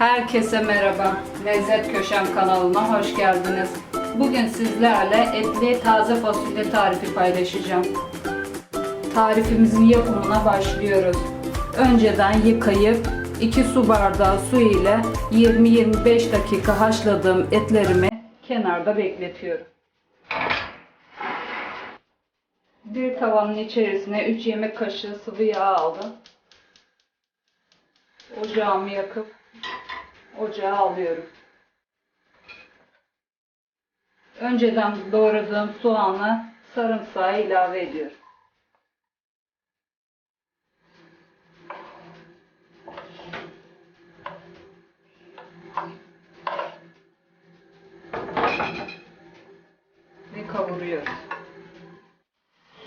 Herkese merhaba. Lezzet Köşem kanalına hoş geldiniz. Bugün sizlerle etli taze fasulye tarifi paylaşacağım. Tarifimizin yapımına başlıyoruz. Önceden yıkayıp 2 su bardağı su ile 20-25 dakika haşladığım etlerimi kenarda bekletiyorum. Bir tavanın içerisine 3 yemek kaşığı sıvı yağ aldım. Ocağımı yakıp ocağa alıyorum. Önceden doğradığım soğanı sarımsağı ilave ediyorum. Ve kavuruyoruz.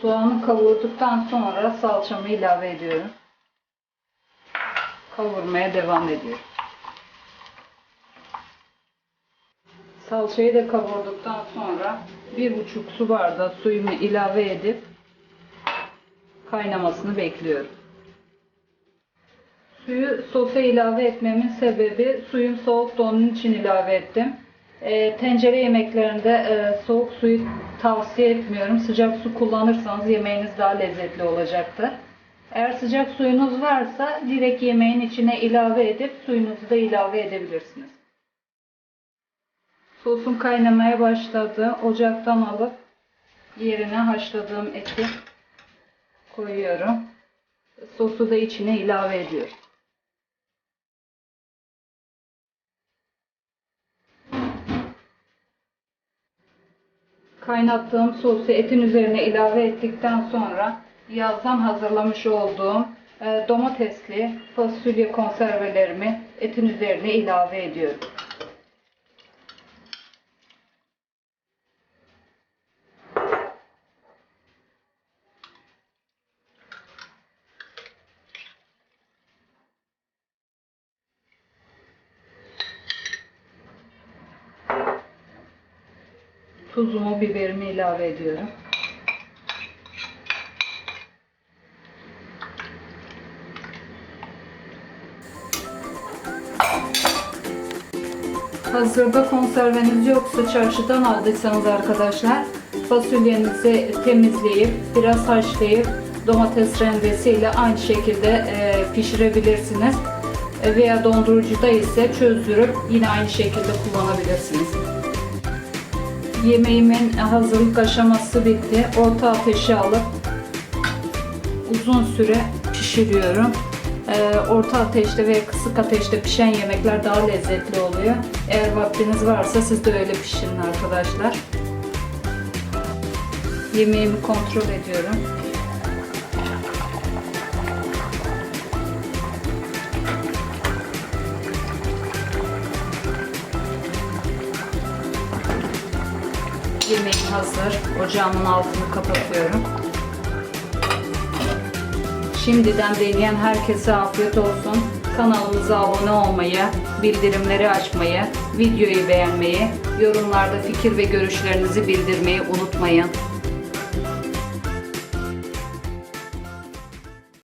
Soğanı kavurduktan sonra salçamı ilave ediyorum. Kavurmaya devam ediyorum. Salçayı da kavurduktan sonra bir buçuk su bardağı suyumu ilave edip kaynamasını bekliyorum. Suyu sosa ilave etmemin sebebi suyum soğuk onun için ilave ettim. E, tencere yemeklerinde e, soğuk suyu tavsiye etmiyorum. Sıcak su kullanırsanız yemeğiniz daha lezzetli olacaktır. Eğer sıcak suyunuz varsa direkt yemeğin içine ilave edip suyunuzu da ilave edebilirsiniz. Sosum kaynamaya başladı. Ocaktan alıp yerine haşladığım eti koyuyorum. Sosu da içine ilave ediyorum. Kaynattığım sosu etin üzerine ilave ettikten sonra yazdan hazırlamış olduğum e, domatesli fasulye konservelerimi etin üzerine ilave ediyorum. Tuzumu, biberimi ilave ediyorum. Hazırda konserveniz yoksa çarşıdan aldıysanız arkadaşlar fasulyenizi temizleyip biraz haşlayıp domates rendesiyle aynı şekilde e, pişirebilirsiniz. E, veya dondurucuda ise çözdürüp yine aynı şekilde kullanabilirsiniz. Yemeğimin hazırlık aşaması bitti. Orta ateşe alıp uzun süre pişiriyorum. Ee, orta ateşte ve kısık ateşte pişen yemekler daha lezzetli oluyor. Eğer vaktiniz varsa siz de öyle pişirin arkadaşlar. Yemeğimi kontrol ediyorum. Yemeğim hazır. Ocağımın altını kapatıyorum. Şimdiden deneyen herkese afiyet olsun. Kanalımıza abone olmayı, bildirimleri açmayı, videoyu beğenmeyi, yorumlarda fikir ve görüşlerinizi bildirmeyi unutmayın.